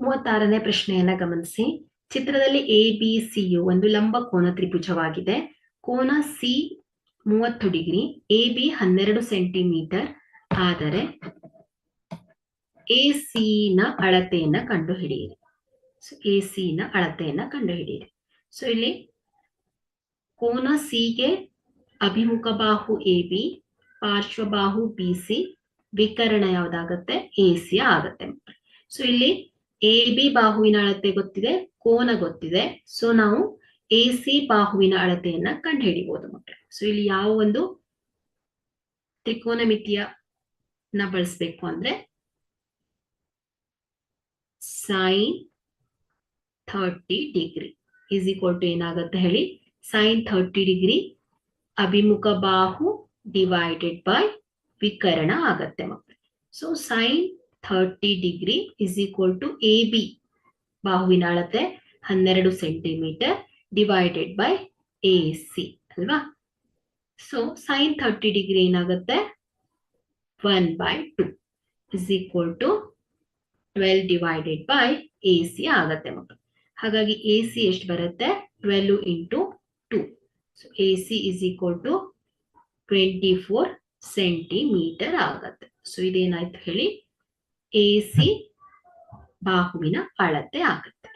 ಮೂವತ್ತಾರನೇ ಪ್ರಶ್ನೆಯನ್ನ ಗಮನಿಸಿ. ಚಿತ್ರದಲ್ಲಿ ಎ ಬಿ ಸಿಯು ಒಂದು ಲಂಬ ಕೋನ ತ್ರಿಭುಜವಾಗಿದೆ. ಕೋನ ಸಿ ಮೂವತ್ತು ಡಿಗ್ರಿ ಎ ಬಿ ಹನ್ನೆರಡು ಸೆಂಟಿಮೀಟರ್. ಆದರೆ ಎ ಸಿ ನ ಅಳತೆಯನ್ನ ಕಂಡುಹಿಡಿಯಿರಿ. ಸೊ ಎ ಸಿ ನ ಅಳತೆಯನ್ನ ಕಂಡುಹಿಡಿಯಿರಿ. ಸೊ ಇಲ್ಲಿ ಕೋನ ಸಿಗೆ ಅಭಿಮುಖ ಬಾಹು ಎ ಬಿ ಪಾರ್ಶ್ವಬಾಹು ಬಿ ಸಿ ವಿಕರಣ ಯಾವ್ದಾಗತ್ತೆ? ಎ ಸಿ ಆಗತ್ತೆ. ಸೊ ಇಲ್ಲಿ ಎ ಬಿ ಬಾಹುವಿನ ಅಳತೆ ಗೊತ್ತಿದೆ, ಕೋನ ಗೊತ್ತಿದೆ. ಸೊ ನಾವು ಎ ಸಿ ಬಾಹುವಿನ ಅಳತೆಯನ್ನ ಕಂಡುಹಿಡಿಬಹುದು ಮಕ್ಕಳು ಸೊ ಇಲ್ಲಿ ಯಾವ ಒಂದು ತ್ರಿಕೋನಮಿತಿಯ ನ ಬಳಸ್ಬೇಕು ಅಂದ್ರೆ sine thirty degree is equal to ಏನಾಗುತ್ತೆ ಹೇಳಿ? ಸೈನ್ ಥರ್ಟಿ ಡಿಗ್ರಿ ಅಭಿಮುಖ ಬಾಹು ಡಿವೈಡೆಡ್ ಬೈ ವಿಕರಣ ಆಗತ್ತೆ ಮಕ್ಕಳು so sine thirty degree is equal to A B ಬಾಹುವಿನ ಅಳತೆ ಹನ್ನೆರಡು centimetre divided by A C ಅಲ್ವಾ? ಸೊ ಸೈನ್ ಥರ್ಟಿ ಡಿಗ್ರಿ ಏನಾಗುತ್ತೆ? One by two is equal to twelve divided by A C ಆಗತ್ತೆ ಮಕ್ಕಳು ಹಾಗಾಗಿ ಎ ಸಿ ಎಷ್ಟು ಬರುತ್ತೆ? Twelve into two so A C is equal to twenty four centimetre ಆಗತ್ತೆ. So ಇದೇನಾಯ್ತು ಹೇಳಿ? ಎ ಸಿ ಬಾಹುವಿನ ಅಳತೆ ಆಗುತ್ತೆ.